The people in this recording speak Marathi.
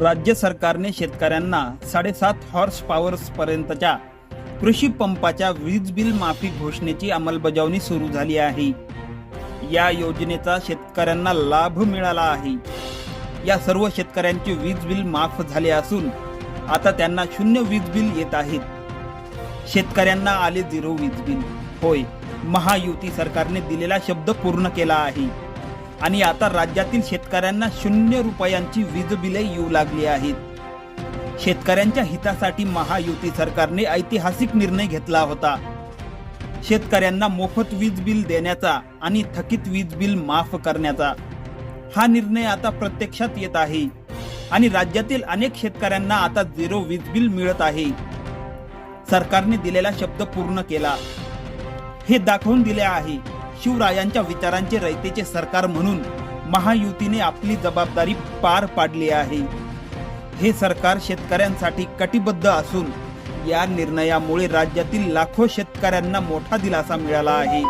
राज्य सरकारने शेतकऱ्यांना साडेसात हॉर्स पॉवर्स पर्यंतच्या कृषी पंपाच्या वीज बिल माफी घोषणेची अंमलबजावणी सुरू झाली आहे. या योजनेचा शेतकऱ्यांना लाभ मिळाला आहे. या सर्व शेतकऱ्यांचे वीज बिल माफ झाले असून आता त्यांना शून्य वीज बिल येत आहेत. शेतकऱ्यांना आले झिरो वीज बिल. होय महायुती सरकारने दिलेला शब्द पूर्ण केला आहे. आणि आता राज्यातील शेतकऱ्यांना शून्य रुपयांची वीज बिले येऊ लागली आहेत. शेतकऱ्यांच्या हितासाठी महायुती सरकारने ऐतिहासिक निर्णय घेतला होता. शेतकऱ्यांना मोफत वीज बिल देण्याचा आणि थकीत वीज बिल माफ करण्याचा. हा निर्णय आता प्रत्यक्षात येत आहे. आणि राज्यातील अनेक शेतकऱ्यांना आता झिरो वीज बिल मिळत आहे. सरकारने दिलेला शब्द पूर्ण केला. हे दाखवून दिले आहे. शिवरायांच्या विचारांचे रयतेचे सरकार म्हणून महायुतीने आपली जबाबदारी पार पाडली आहे. हे सरकार शेतकऱ्यांसाठी कटिबद्ध असून या निर्णयामुळे राज्यातील लाखो शेतकऱ्यांना मोठा दिलासा मिळाला आहे.